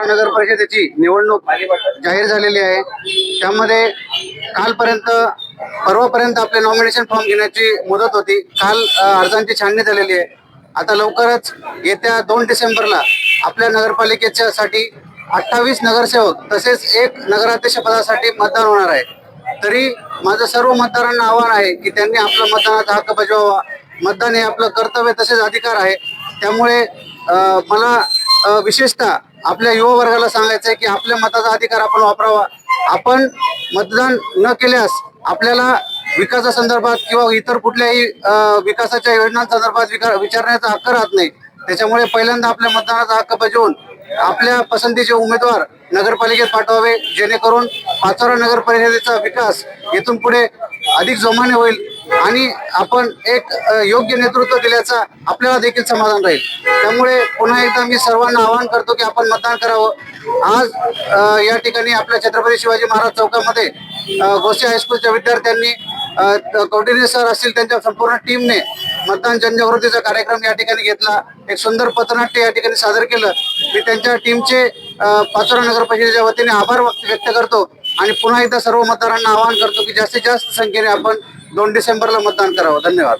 पाचोरा नगर परिषदेची निवडणूक जाहीर झालेली आहे. त्यामध्ये कालपर्यंत परवापर्यंत आपले नॉमिनेशन फॉर्म घेण्याची मुदत होती. काल अर्जांची छाननी झालेली आहे. आता लवकरच येत्या दोन डिसेंबरला आपल्या नगरपालिकेच्या साठी अठ्ठावीस नगरसेवक तसेच एक नगराध्यक्ष पदासाठी मतदान होणार आहे. तरी माझं सर्व मतदारांना आव्हान आहे की त्यांनी आपला मतदानाचा हक्क बजावावा मतदान हे आपलं कर्तव्य तसेच अधिकार आहे. त्यामुळे मला विशेषतः आपल्या युवा वर्गाला सांगायचं आहे की आपल्या मताचा अधिकार आपण वापरावा. आपण मतदान न केल्यास आपल्याला विकासा संदर्भात किंवा इतर कुठल्याही विकासाच्या योजनांसंदर्भात विचारण्याचा हक्क राहत नाही. त्याच्यामुळे पहिल्यांदा आपल्या मतदानाचा हक्क बजावून आपल्या पसंतीचे उमेदवार नगरपालिकेत पाठवावे जेणेकरून पाचोरा नगर परिषदेचा विकास इथून पुढे अधिक जोमाने होईल. आणि आपण एक योग्य नेतृत्व दिल्याचा आपल्याला देखील समाधान राहील. त्यामुळे पुन्हा एकदा मी सर्वांना आवाहन करतो की आपण मतदान करावं. आज या ठिकाणी आपल्या छत्रपती शिवाजी महाराज चौकामध्ये गोसे हायस्कूलच्या विद्यार्थ्यांनी कौटिन्य सर असतील त्यांच्या संपूर्ण टीमने मतदान जनजागृतीचा कार्यक्रम या ठिकाणी घेतला. एक सुंदर पथनाट्य या ठिकाणी सादर केलं. मी त्यांच्या टीमचे पाचोरा नगर परिषदेच्या वतीने आभार व्यक्त करतो. आणि पुन्हा एकदा सर्व मतदारांना आवाहन करतो की जास्तीत जास्त संख्येने आपण दोन डिसेंबरला मतदान करावं. धन्यवाद.